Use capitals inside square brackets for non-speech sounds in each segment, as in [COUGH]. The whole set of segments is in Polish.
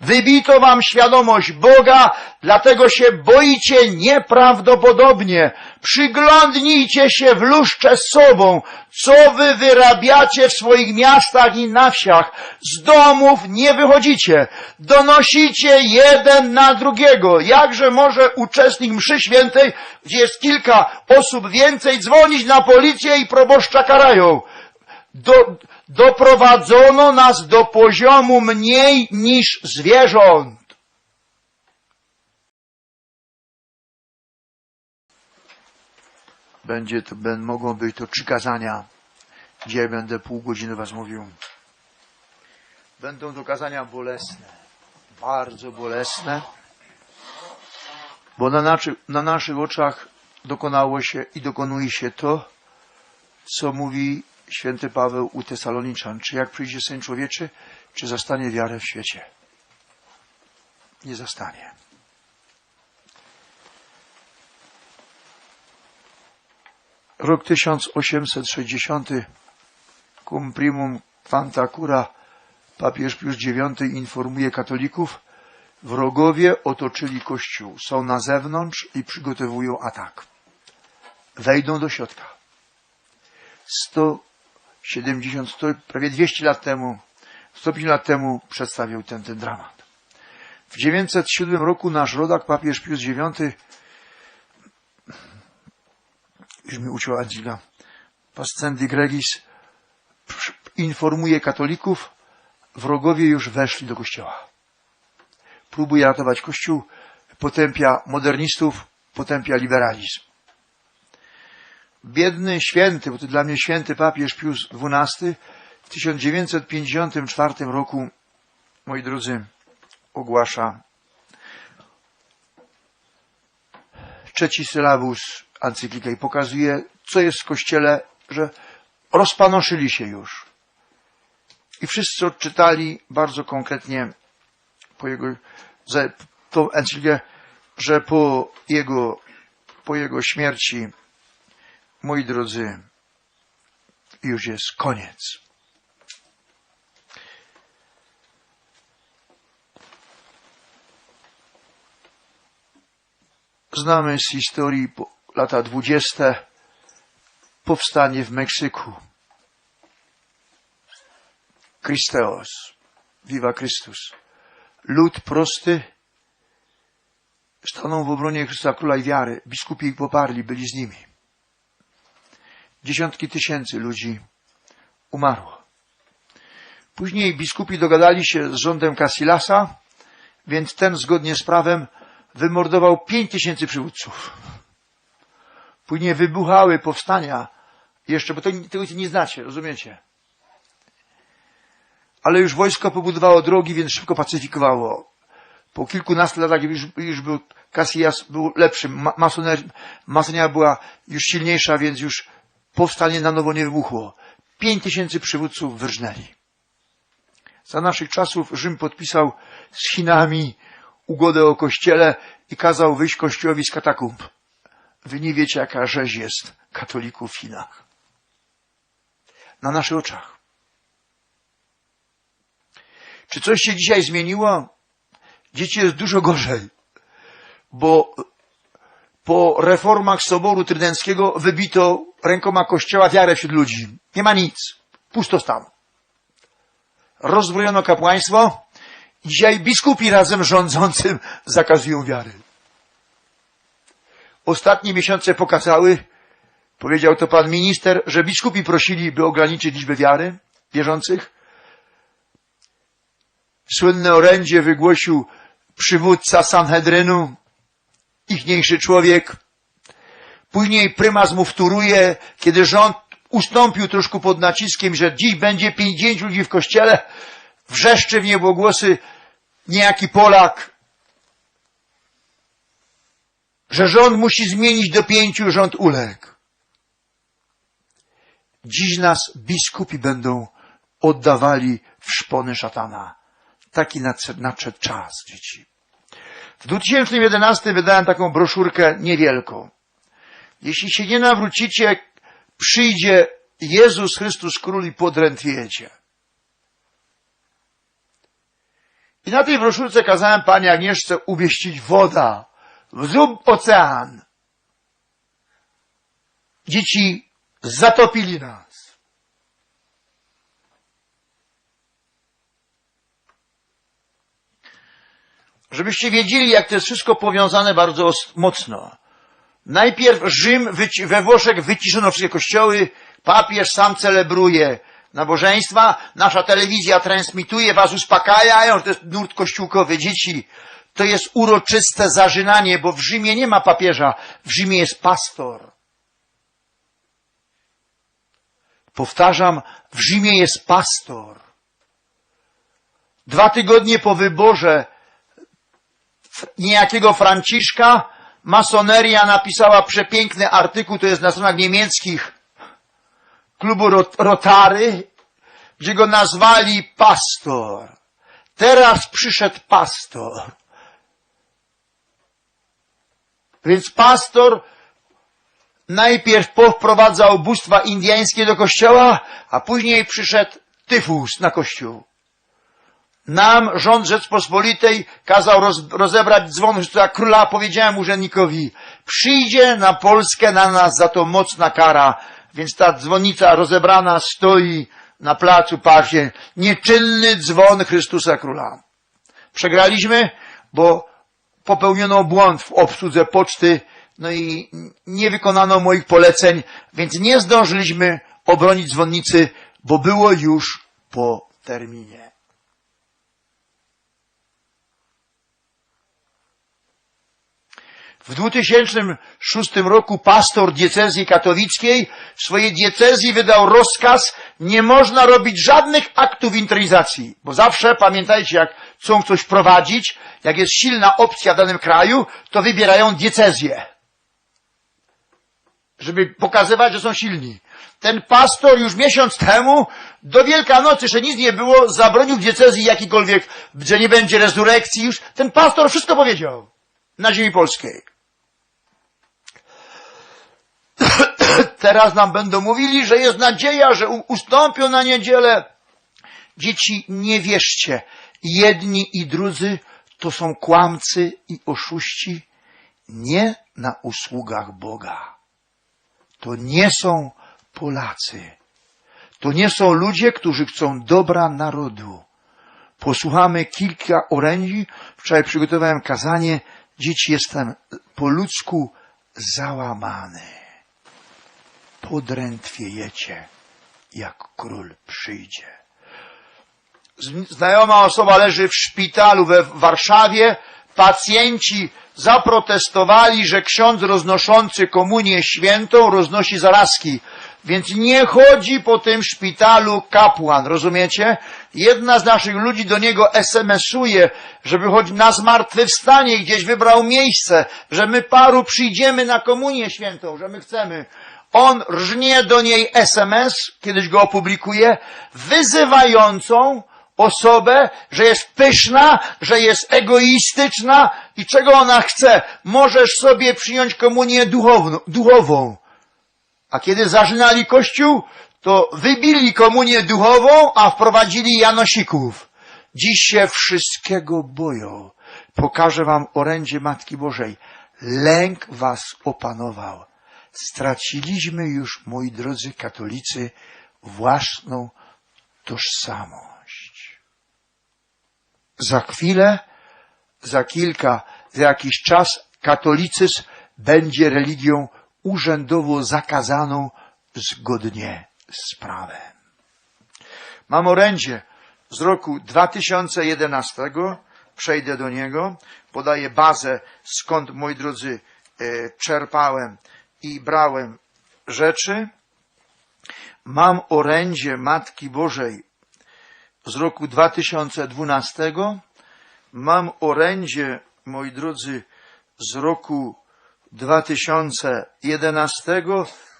Wybito wam świadomość Boga, dlatego się boicie nieprawdopodobnie. Przyglądnijcie się w luszcze z sobą, co wy wyrabiacie w swoich miastach i na wsiach. Z domów nie wychodzicie. Donosicie jeden na drugiego. Jakże może uczestnik mszy świętej, gdzie jest kilka osób więcej, dzwonić na policję i proboszcza karają? do, doprowadzono nas do poziomu mniej niż zwierząt. Będzie to, ben, mogą być to trzy kazania, ja będę pół godziny was mówił. Będą to kazania bolesne, bardzo bolesne, bo na, naszy, na naszych oczach dokonało się i dokonuje się to, co mówi święty Paweł u Tesaloniczan. Czy jak przyjdzie Syn Człowieczy, czy zastanie wiarę w świecie? Nie zastanie. Rok 1860 cum primum quanta cura papież Pius IX informuje katolików, wrogowie otoczyli kościół, są na zewnątrz i przygotowują atak. Wejdą do środka. 170, 100, prawie 200 lat temu, 150 lat temu przedstawił ten, ten dramat. W 907 roku nasz rodak, papież Pius IX, już mi uczyła Angela, Pascendi Gregis, informuje katolików, wrogowie już weszli do kościoła. Próbuje ratować kościół, potępia modernistów, potępia liberalizm biedny święty, bo to dla mnie święty papież Pius XII w 1954 roku, moi drodzy, ogłasza trzeci sylabus encyklika i pokazuje, co jest w Kościele, że rozpanoszyli się już. I wszyscy odczytali bardzo konkretnie po jego, tą encyklikę, że po jego, po jego śmierci moi drodzy, już jest koniec. Znamy z historii lata dwudzieste powstanie w Meksyku. Christeos, Viva Chrystus. Lud prosty stanął w obronie Chrystusa Króla i Wiary. Biskupi ich poparli, byli z nimi dziesiątki tysięcy ludzi umarło. Później biskupi dogadali się z rządem Casilasa, więc ten zgodnie z prawem wymordował pięć tysięcy przywódców. Później wybuchały powstania, jeszcze, bo to, tego nie znacie, rozumiecie? Ale już wojsko pobudowało drogi, więc szybko pacyfikowało. Po kilkunastu latach już, już był Casillas był lepszy, masoneria była już silniejsza, więc już powstanie na nowo nie wybuchło. Pięć tysięcy przywódców wyrżnęli. Za naszych czasów Rzym podpisał z Chinami ugodę o kościele i kazał wyjść kościołowi z katakumb. Wy nie wiecie, jaka rzeź jest katolików w Chinach. Na naszych oczach. Czy coś się dzisiaj zmieniło? Dzieci jest dużo gorzej, bo po reformach Soboru Trydenckiego wybito rękoma Kościoła wiarę wśród ludzi. Nie ma nic. Pusto stan. Rozbrojono kapłaństwo. Dzisiaj biskupi razem rządzącym [LAUGHS] zakazują wiary. Ostatnie miesiące pokazały, powiedział to pan minister, że biskupi prosili, by ograniczyć liczbę wiary wierzących. Słynne orędzie wygłosił przywódca Sanhedrynu, ichniejszy człowiek. Później prymas mu wtóruje, kiedy rząd ustąpił troszkę pod naciskiem, że dziś będzie 50 ludzi w kościele, wrzeszczy w niebogłosy niejaki Polak, że rząd musi zmienić do pięciu, rząd uległ. Dziś nas biskupi będą oddawali w szpony szatana. Taki nadszedł, czas, dzieci. W 2011 wydałem taką broszurkę niewielką. Jeśli się nie nawrócicie, przyjdzie Jezus Chrystus Król i podrętwiecie. I na tej broszurce kazałem pani Agnieszce umieścić woda. Zrób ocean. Dzieci zatopili nas. Żebyście wiedzieli, jak to jest wszystko powiązane bardzo mocno. Najpierw Rzym, we Włoszech wyciszono wszystkie kościoły, papież sam celebruje nabożeństwa, nasza telewizja transmituje, was uspokajają, że to jest nurt kościółkowy. Dzieci, to jest uroczyste zażynanie, bo w Rzymie nie ma papieża, w Rzymie jest pastor. Powtarzam, w Rzymie jest pastor. Dwa tygodnie po wyborze niejakiego Franciszka, masoneria napisała przepiękny artykuł, to jest na stronach niemieckich klubu Rot- Rotary, gdzie go nazwali pastor. Teraz przyszedł pastor. Więc pastor najpierw powprowadzał bóstwa indyjskie do kościoła, a później przyszedł tyfus na kościół. Nam rząd Rzeczpospolitej kazał roz, rozebrać dzwon Chrystusa Króla. Powiedziałem urzędnikowi, przyjdzie na Polskę na nas za to mocna kara. Więc ta dzwonnica rozebrana stoi na placu Pasie. Nieczynny dzwon Chrystusa Króla. Przegraliśmy, bo popełniono błąd w obsłudze poczty, no i nie wykonano moich poleceń, więc nie zdążyliśmy obronić dzwonnicy, bo było już po terminie. W 2006 roku pastor diecezji katowickiej w swojej diecezji wydał rozkaz, nie można robić żadnych aktów intronizacji, bo zawsze, pamiętajcie, jak chcą coś prowadzić, jak jest silna opcja w danym kraju, to wybierają diecezję, żeby pokazywać, że są silni. Ten pastor już miesiąc temu, do Wielkanocy, jeszcze nic nie było, zabronił diecezji jakikolwiek, że nie będzie rezurekcji już. Ten pastor wszystko powiedział na ziemi polskiej. Teraz nam będą mówili, że jest nadzieja, że ustąpią na niedzielę. Dzieci, nie wierzcie. Jedni i drudzy to są kłamcy i oszuści nie na usługach Boga. To nie są Polacy. To nie są ludzie, którzy chcą dobra narodu. Posłuchamy kilka orędzi. Wczoraj przygotowałem kazanie. Dzieci, jestem po ludzku załamany. Podrętwiejecie, jak król przyjdzie. Znajoma osoba leży w szpitalu we Warszawie. Pacjenci zaprotestowali, że ksiądz roznoszący komunię świętą roznosi zarazki. Więc nie chodzi po tym szpitalu kapłan, rozumiecie? Jedna z naszych ludzi do niego SMS-uje, żeby choć na zmartwychwstanie gdzieś wybrał miejsce, że my paru przyjdziemy na komunię świętą, że my chcemy. On rżnie do niej SMS, kiedyś go opublikuje, wyzywającą osobę, że jest pyszna, że jest egoistyczna i czego ona chce. Możesz sobie przyjąć komunię duchowną, duchową. A kiedy zażynali kościół, to wybili komunię duchową, a wprowadzili Janosików. Dziś się wszystkiego boją. Pokażę wam orędzie Matki Bożej. Lęk was opanował. Straciliśmy już, moi drodzy katolicy, własną tożsamość. Za chwilę, za kilka, za jakiś czas katolicyzm będzie religią urzędowo zakazaną zgodnie z prawem. Mam orędzie z roku 2011, przejdę do niego, podaję bazę, skąd, moi drodzy, e, czerpałem i brałem rzeczy. Mam orędzie Matki Bożej z roku 2012. Mam orędzie, moi drodzy, z roku 2011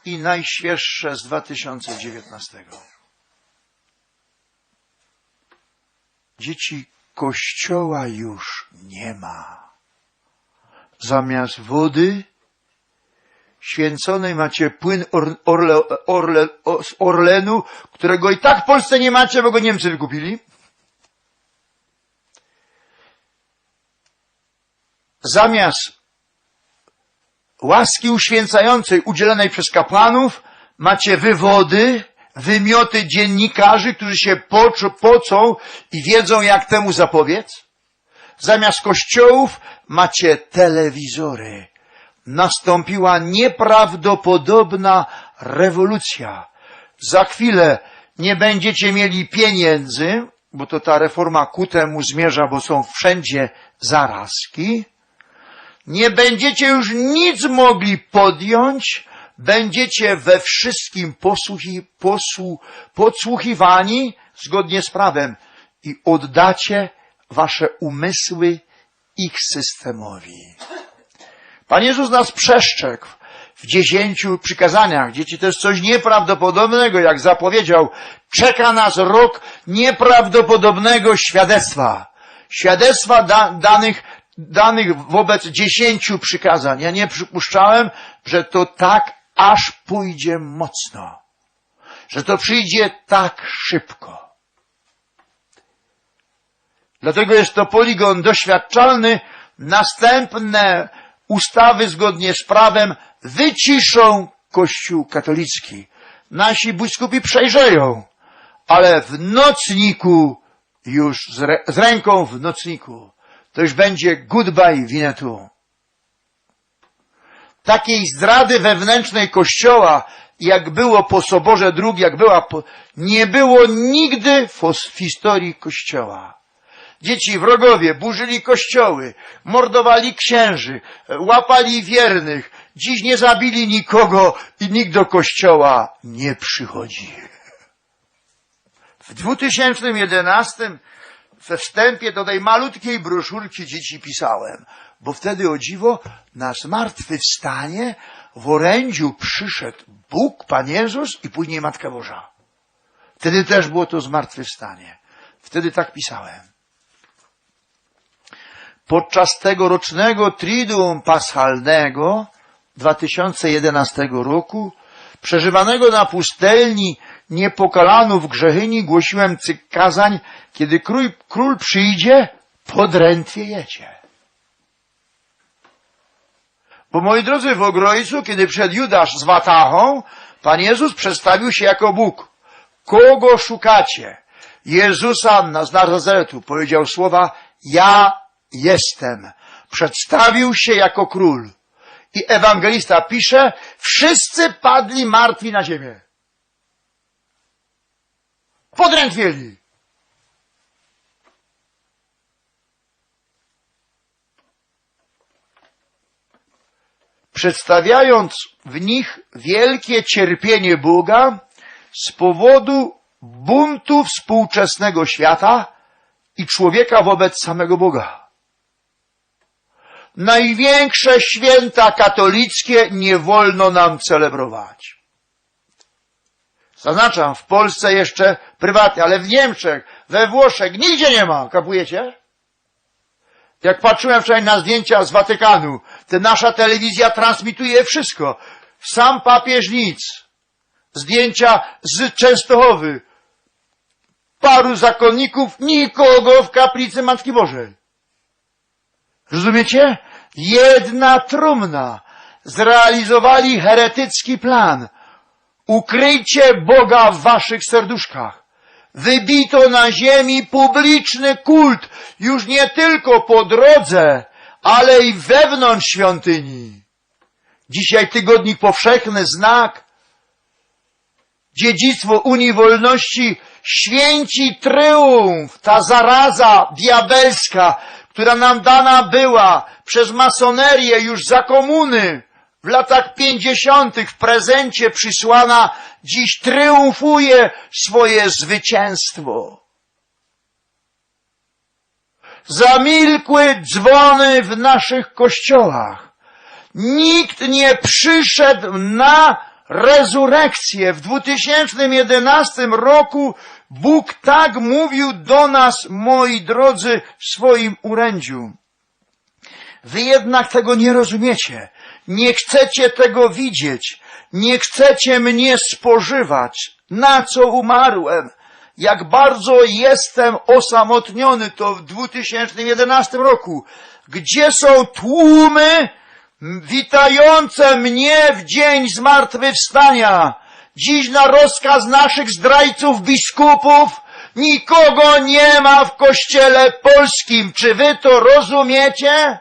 i najświeższe z 2019. Dzieci kościoła już nie ma. Zamiast wody święconej macie płyn or, orle, orle, z Orlenu, którego i tak w Polsce nie macie, bo go Niemcy wykupili. zamiast łaski uświęcającej udzielonej przez kapłanów macie wywody, wymioty dziennikarzy, którzy się pocą i wiedzą, jak temu zapobiec. Zamiast kościołów macie telewizory. Nastąpiła nieprawdopodobna rewolucja. Za chwilę nie będziecie mieli pieniędzy, bo to ta reforma ku temu zmierza, bo są wszędzie zarazki. Nie będziecie już nic mogli podjąć, będziecie we wszystkim posłuchi, posłu, podsłuchiwani zgodnie z prawem i oddacie wasze umysły ich systemowi. Pan Jezus nas przestrzegł w dziesięciu przykazaniach. Dzieci, to jest coś nieprawdopodobnego, jak zapowiedział. Czeka nas rok nieprawdopodobnego świadectwa. Świadectwa da, danych, danych wobec dziesięciu przykazań. Ja nie przypuszczałem, że to tak aż pójdzie mocno. Że to przyjdzie tak szybko. Dlatego jest to poligon doświadczalny. Następne ustawy zgodnie z prawem wyciszą Kościół katolicki. Nasi biskupi przejrzeją, ale w nocniku już z, rę- z ręką w nocniku to już będzie goodbye winetu. Takiej zdrady wewnętrznej Kościoła, jak było po Soborze II, jak była po, nie było nigdy w historii Kościoła. Dzieci wrogowie burzyli kościoły, mordowali księży, łapali wiernych. Dziś nie zabili nikogo i nikt do kościoła nie przychodzi. W 2011 we wstępie do tej malutkiej broszurki dzieci pisałem, bo wtedy o dziwo na zmartwychwstanie w orędziu przyszedł Bóg, Pan Jezus i później Matka Boża. Wtedy też było to zmartwychwstanie. Wtedy tak pisałem podczas tegorocznego Triduum Paschalnego 2011 roku, przeżywanego na pustelni niepokalanów grzechyni, głosiłem cykl kazań, kiedy król, król przyjdzie, podrętwiejecie. Bo moi drodzy, w Ogrojcu, kiedy przed Judasz z Watachą, Pan Jezus przedstawił się jako Bóg. Kogo szukacie? Jezusa z Nazaretu powiedział słowa, ja jestem. Przedstawił się jako król. I ewangelista pisze, wszyscy padli martwi na ziemię. Podrętwieli. Przedstawiając w nich wielkie cierpienie Boga z powodu buntu współczesnego świata i człowieka wobec samego Boga największe święta katolickie nie wolno nam celebrować. Zaznaczam, w Polsce jeszcze prywatnie, ale w Niemczech, we Włoszech, nigdzie nie ma, kapujecie? Jak patrzyłem wczoraj na zdjęcia z Watykanu, to nasza telewizja transmituje wszystko. Sam papież nic. Zdjęcia z Częstochowy. Paru zakonników, nikogo w kaplicy Matki Bożej. Rozumiecie? Jedna trumna. Zrealizowali heretycki plan. Ukryjcie Boga w waszych serduszkach. Wybito na ziemi publiczny kult, już nie tylko po drodze, ale i wewnątrz świątyni. Dzisiaj Tygodnik Powszechny, znak, dziedzictwo Unii Wolności, święci tryumf, ta zaraza diabelska, która nam dana była przez masonerię już za komuny w latach pięćdziesiątych w prezencie przysłana, dziś triumfuje swoje zwycięstwo. Zamilkły dzwony w naszych kościołach. Nikt nie przyszedł na rezurekcję. W 2011 roku Bóg tak mówił do nas, moi drodzy, w swoim urędziu. Wy jednak tego nie rozumiecie. Nie chcecie tego widzieć. Nie chcecie mnie spożywać. Na co umarłem? jak bardzo jestem osamotniony, to w 2011 roku. Gdzie są tłumy witające mnie w dzień zmartwychwstania? Dziś na rozkaz naszych zdrajców biskupów nikogo nie ma w kościele polskim. Czy wy to rozumiecie?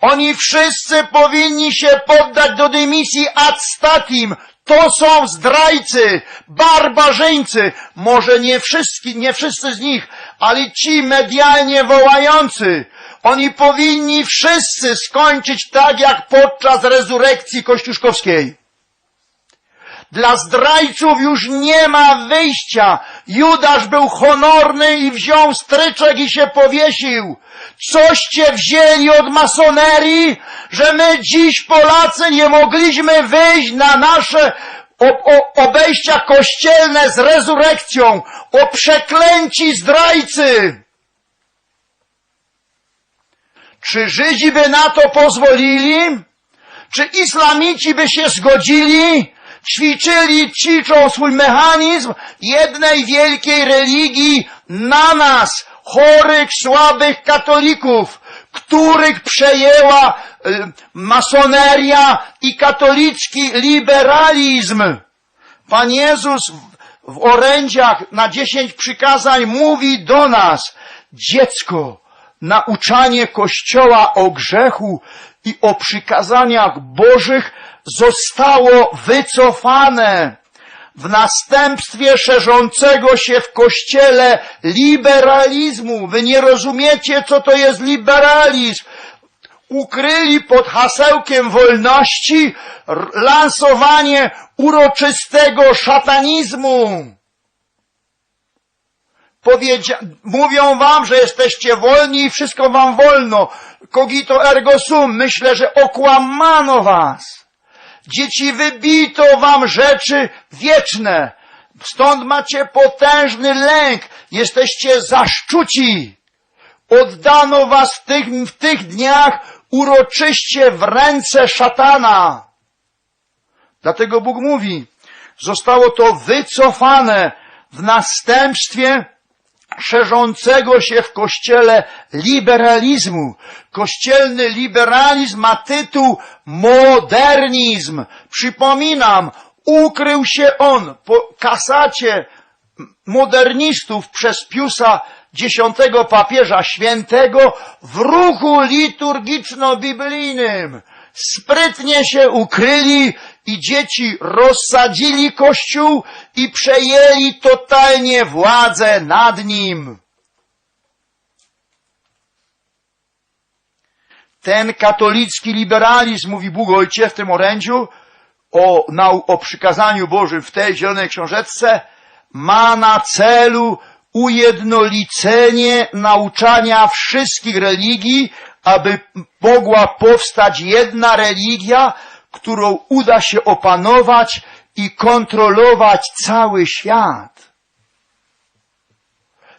Oni wszyscy powinni się poddać do dymisji ad statim. To są zdrajcy, barbarzyńcy. Może nie wszyscy, nie wszyscy z nich, ale ci medialnie wołający. Oni powinni wszyscy skończyć tak jak podczas rezurekcji kościuszkowskiej. Dla zdrajców już nie ma wyjścia. Judasz był honorny i wziął stryczek i się powiesił. Coście wzięli od masonerii, że my dziś Polacy nie mogliśmy wyjść na nasze obejścia kościelne z rezurekcją. O przeklęci zdrajcy! Czy Żydzi by na to pozwolili? Czy islamici by się zgodzili? Ćwiczyli, ćwiczą swój mechanizm jednej wielkiej religii na nas, chorych, słabych katolików, których przejęła y, masoneria i katolicki liberalizm. Pan Jezus w, w orędziach na dziesięć przykazań mówi do nas, dziecko, nauczanie Kościoła o grzechu i o przykazaniach Bożych zostało wycofane w następstwie szerzącego się w Kościele liberalizmu. Wy nie rozumiecie, co to jest liberalizm. Ukryli pod hasełkiem wolności lansowanie uroczystego szatanizmu. Powiedzia- mówią wam, że jesteście wolni i wszystko wam wolno. Cogito ergo sum. Myślę, że okłamano was. Dzieci wybito wam rzeczy wieczne. Stąd macie potężny lęk. Jesteście zaszczuci. Oddano was w tych, w tych dniach uroczyście w ręce szatana. Dlatego Bóg mówi, zostało to wycofane w następstwie szerzącego się w kościele liberalizmu. Kościelny liberalizm ma tytuł modernizm. Przypominam, ukrył się on po kasacie modernistów przez Piusa X papieża świętego w ruchu liturgiczno-biblijnym. Sprytnie się ukryli i dzieci rozsadzili Kościół i przejęli totalnie władzę nad nim. Ten katolicki liberalizm, mówi Bóg Ojciec w tym orędziu, o, nau, o przykazaniu Bożym w tej zielonej książeczce, ma na celu ujednolicenie nauczania wszystkich religii, aby mogła powstać jedna religia, którą uda się opanować i kontrolować cały świat.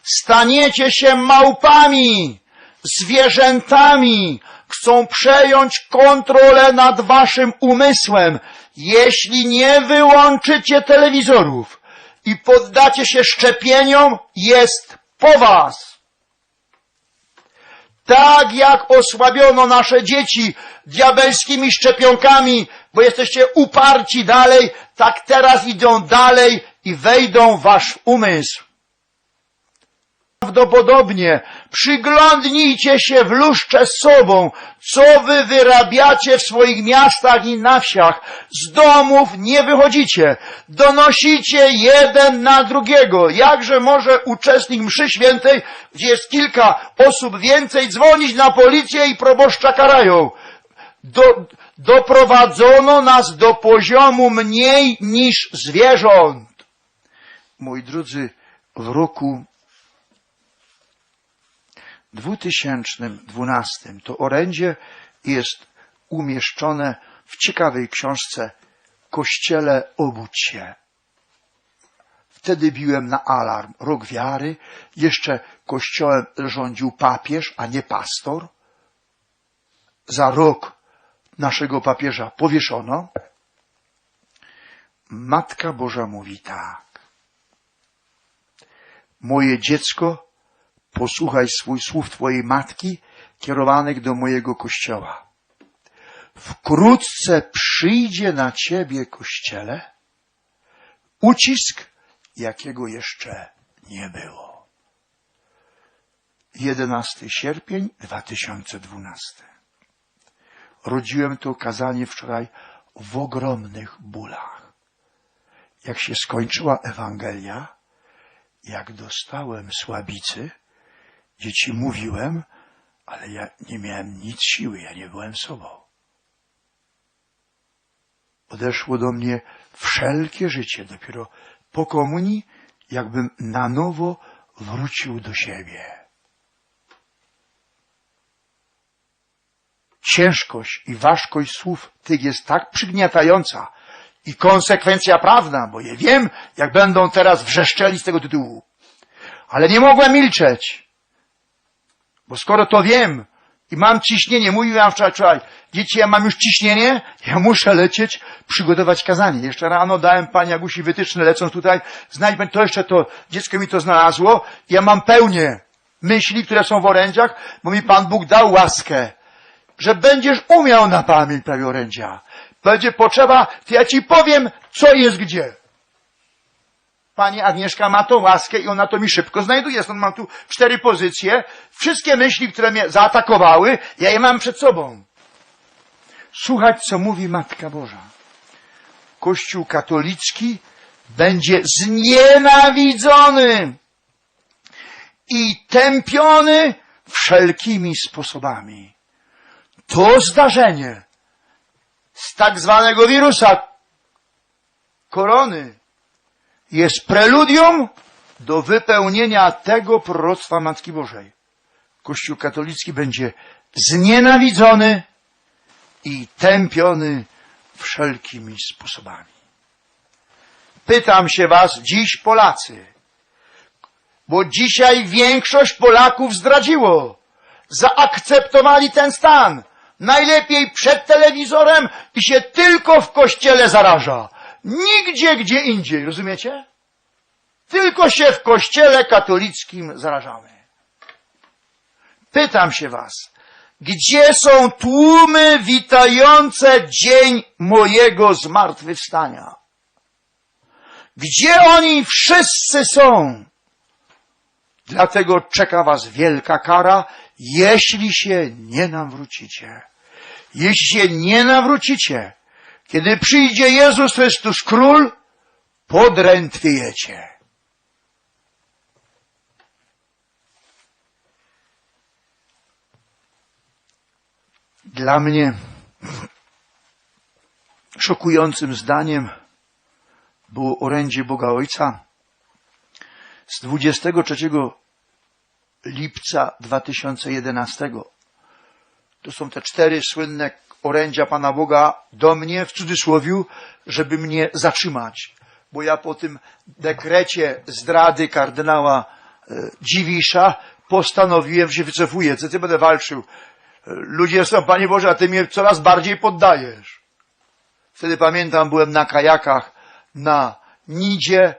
Staniecie się małpami, zwierzętami, chcą przejąć kontrolę nad waszym umysłem, jeśli nie wyłączycie telewizorów i poddacie się szczepieniom, jest po was. Tak jak osłabiono nasze dzieci diabelskimi szczepionkami, bo jesteście uparci dalej, tak teraz idą dalej i wejdą w wasz umysł. Prawdopodobnie przyglądnijcie się w luszcze z sobą, co wy wyrabiacie w swoich miastach i na wsiach. Z domów nie wychodzicie. Donosicie jeden na drugiego. Jakże może uczestnik mszy świętej, gdzie jest kilka osób więcej, dzwonić na policję i proboszcza karają? Do, doprowadzono nas do poziomu mniej niż zwierząt. Moi drodzy, w roku 2012 to orędzie jest umieszczone w ciekawej książce Kościele obudź się. Wtedy biłem na alarm. Rok wiary. Jeszcze kościołem rządził papież, a nie pastor. Za rok naszego papieża powieszono. Matka Boża mówi tak. moje dziecko, posłuchaj swój słów Twojej matki, kierowanych do mojego kościoła. Wkrótce przyjdzie na Ciebie, Kościele, ucisk, jakiego jeszcze nie było. 11 sierpień 2012. Rodziłem to kazanie wczoraj w ogromnych bólach. Jak się skończyła Ewangelia, jak dostałem słabicy, dzieci mówiłem, ale ja nie miałem nic siły, ja nie byłem sobą. Odeszło do mnie wszelkie życie, dopiero po komunii, jakbym na nowo wrócił do siebie. Ciężkość i ważkość słów tych jest tak przygniatająca i konsekwencja prawna, bo je wiem, jak będą teraz wrzeszczeli z tego tytułu. Ale nie mogłem milczeć, bo skoro to wiem i mam ciśnienie, mówiłem wczoraj, dzieci, ja mam już ciśnienie, ja muszę lecieć, przygotować kazanie. Jeszcze rano dałem pani Agusi wytyczne, lecąc tutaj, znajdź to jeszcze to, dziecko mi to znalazło, ja mam pełnię myśli, które są w orędziach, bo mi Pan Bóg dał łaskę, że będziesz umiał na pamięć prawie orędzia. Będzie potrzeba, to ja ci powiem, co jest gdzie. Pani Agnieszka ma tą łaskę i ona to mi szybko znajduje. Stąd mam tu cztery pozycje. Wszystkie myśli, które mnie zaatakowały, ja je mam przed sobą. Słuchać, co mówi Matka Boża. Kościół katolicki będzie znienawidzony i tępiony wszelkimi sposobami. To zdarzenie z tak zwanego wirusa korony jest preludium do wypełnienia tego proroctwa Matki Bożej. Kościół katolicki będzie znienawidzony i tępiony wszelkimi sposobami. Pytam się was dziś Polacy, bo dzisiaj większość Polaków zdradziło, zaakceptowali ten stan. Najlepiej przed telewizorem i się tylko w kościele zaraża. Nigdzie gdzie indziej, rozumiecie? Tylko się w kościele katolickim zarażamy. Pytam się was, gdzie są tłumy witające dzień mojego zmartwychwstania? Gdzie oni wszyscy są? Dlatego czeka was wielka kara, jeśli się nie nawrócicie. Jeśli się nie nawrócicie, kiedy przyjdzie Jezus Chrystus Król, podrętwiejecie. Dla mnie szokującym zdaniem było orędzie Boga Ojca z 23 lipca 2011. To są te cztery słynne orędzia Pana Boga do mnie, w cudzysłowiu, żeby mnie zatrzymać. Bo ja po tym dekrecie zdrady kardynała e, Dziwisza postanowiłem, że wycofuję. Co ty będę walczył? Ludzie są, Panie Boże, a Ty mnie coraz bardziej poddajesz. Wtedy pamiętam, byłem na kajakach na Nidzie,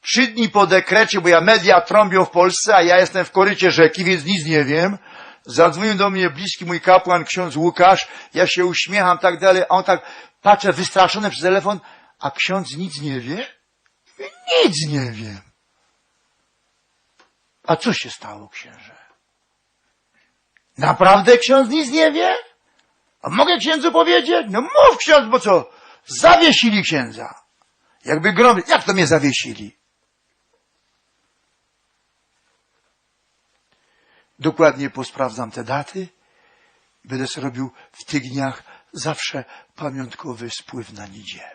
trzy dni po dekrecie, bo ja media trąbią w Polsce, a ja jestem w korycie rzeki, więc nic nie wiem. Zadzwonił do mnie bliski mój kapłan, ksiądz Łukasz, ja się uśmiecham, tak dalej, a on tak patrzy wystraszony przez telefon, a ksiądz nic nie wie? Nic nie wiem. A co się stało, księże? Naprawdę ksiądz nic nie wie? A mogę księdzu powiedzieć? No mów ksiądz, bo co? Zawiesili księdza. Jakby grom... Jak to mnie zawiesili? Dokładnie posprawdzam te daty będę sobie robił w tych dniach zawsze pamiątkowy spływ na Nidzie.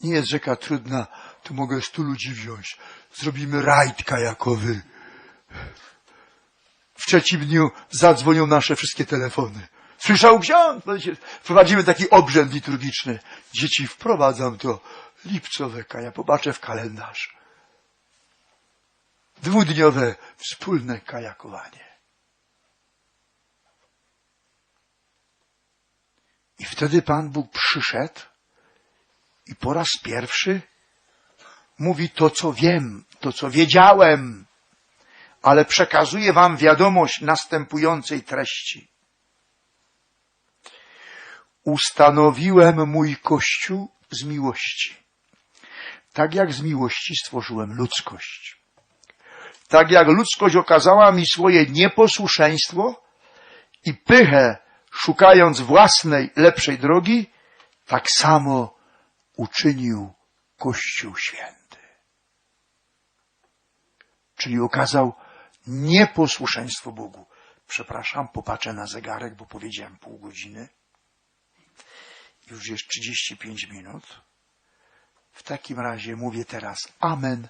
Nie jest rzeka trudna, tu mogę stu ludzi wziąć. Zrobimy rajd kajakowy. W trzecim dniu zadzwonią nasze wszystkie telefony. Słyszał ksiądz? Wprowadzimy taki obrzęd liturgiczny. Dzieci, wprowadzam to lipcowe kaja. Popatrzę w kalendarz dwudniowe wspólne kajakowanie. I wtedy Pan Bóg przyszedł i po raz pierwszy mówi to, co wiem, to, co wiedziałem, ale przekazuję wam wiadomość następującej treści. Ustanowiłem mój Kościół z miłości. Tak jak z miłości stworzyłem ludzkość. Tak jak ludzkość okazała mi swoje nieposłuszeństwo i pychę, szukając własnej, lepszej drogi, tak samo uczynił Kościół Święty. Czyli okazał nieposłuszeństwo Bogu. Przepraszam, popatrzę na zegarek, bo powiedziałem pół godziny. Już jest 35 minut. W takim razie mówię teraz Amen